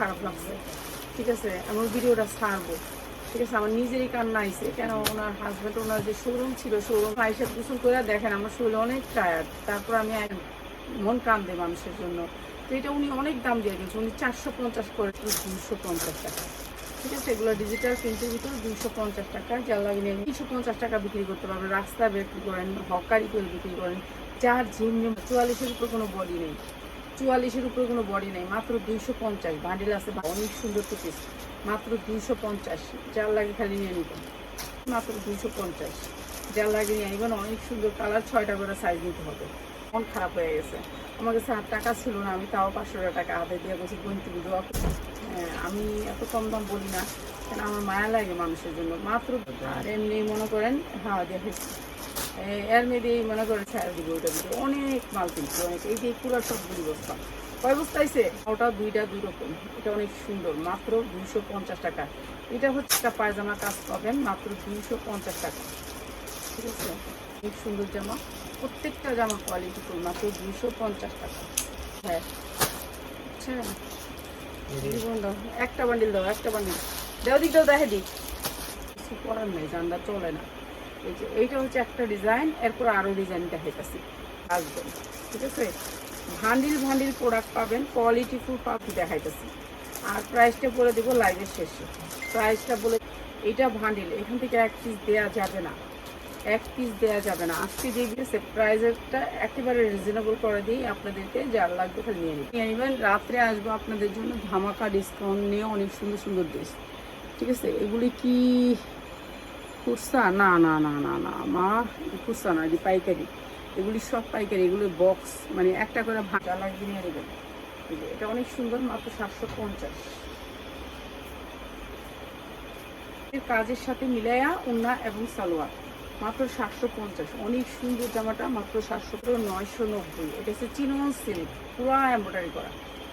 খারাপ লাগছে। ঠিক আছে, আমার ভিডিওটা ছাড়বো। ঠিক আছে, আমার নিজেরই কান্না আইছে। কেন ওনার হাজব্যান্ড ওনার যে শোরুম ছিল শোরুম আইসা গোসল করে দেখেন, আমার শরীর অনেক টায়ার্ড তারপর আমি মন কান্দে মানুষের জন্য। তো এটা উনি অনেক দাম দিয়ে কিনছে। উনি চারশো পঞ্চাশ করে দুশো পঞ্চাশ টাকা। ঠিক আছে, এগুলো ডিজিটাল প্রিন্টের ভিতরে দুইশো পঞ্চাশ টাকা। লাগে নিয়ে তিনশো পঞ্চাশ টাকা বিক্রি করতে পারবেন রাস্তায় বিক্রি করেন, হকারি করে বিক্রি করেন। যার জিম চুয়াল্লিশের উপর কোনো বডি নেই। চুয়াল্লিশের উপরে কোনো বডি নেই মাত্র দুইশো পঞ্চাশ। বান্ডিল আছে অনেক সুন্দর টু পিস মাত্র দুইশো পঞ্চাশ। যার লাগে খালি নিয়ে নিবেন মাত্র দুইশো পঞ্চাশ। যার লাগে নিয়ে নিবেন অনেক সুন্দর কালার ছয়টা করে সাইজ নিতে হবে। মন খারাপ হয়ে গেছে। আমার কাছে টাকা ছিল না আমি তাও পাঁচশো টাকা হাতে দিয়ে বসে গণিত। হ্যাঁ, আমি এত কম দাম বলি না কারণ আমার মায়া লাগে মানুষের জন্য। মাত্র আর এমনি মনে করেন হ্যাঁ দেখেছি। এর মেয়েদের মনে করে ছাড় দিব ওইটা দিতে অনেক মাল কিনছি, অনেক। এই যে পুরো সবগুলি বস্তা কয় বস্তা আইছে? ওটা দুইটা দুই রকম। এটা অনেক সুন্দর। মাত্র দুইশো পঞ্চাশ টাকা। এটা হচ্ছে একটা পায়জামা কাজ পাবেন, মাত্র দুইশো পঞ্চাশ টাকা। ঠিক আছে? অনেক সুন্দর জামা। প্রত্যেকটা জামা কোয়ালিটি ফুল মাত্র দুইশো পঞ্চাশ টাকা। হ্যাঁ। আচ্ছা। একটা বান্ডিল দাও, একটা বান্ডিল দেও দিক, দাও দেখে দিক। কিছু করার নেই, জানলা চলে না। এই যে, এইটা হচ্ছে একটা ডিজাইন এরপর আরও ডিজাইন দেখাইতেছি আসবেন ঠিক আছে? ভান্ডিল ভান্ডিল প্রোডাক্ট পাবেন কোয়ালিটি ফুল পাখি দেখাইতেছি। আর প্রাইসটা বলে দেবো লাইভের শেষে। প্রাইসটা বলে, এইটা ভান্ডিল এখান থেকে এক পিস দেওয়া যাবে না। এক পিস দেওয়া যাবে না। আজকে যে দিয়েছে প্রাইসেরটা একেবারে রিজনেবল করে দিই আপনাদেরকে যার লাগবে খালি নিয়ে নিয়ে নেবেন, রাত্রে আসব আপনাদের জন্য ধামাকা ডিসকাউন্ট নিয়ে অনেক সুন্দর সুন্দর ড্রেস ঠিক আছে? এগুলি কি কুর্সা না না না না না মা কুর্সা না পাইকারি। এগুলি সব পাইকারি এগুলো বক্স মানে একটা করে ভাঙা লাগবে নিয়ে এটা অনেক সুন্দর মাত্র সাতশো পঞ্চাশ। এর কাজের সাথে মিলাইয়া উন্না এবং সালোয়ার মাত্র সাতশো পঞ্চাশ। অনেক সুন্দর জামাটা মাত্র সাতশো নয়শো নব্বই। এটা হচ্ছে চিনন সিল্ক পুরো এম্ব্রয়ডারি করা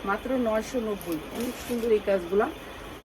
মাত্র নয়শো নব্বই। অনেক সুন্দর এই কাজগুলা।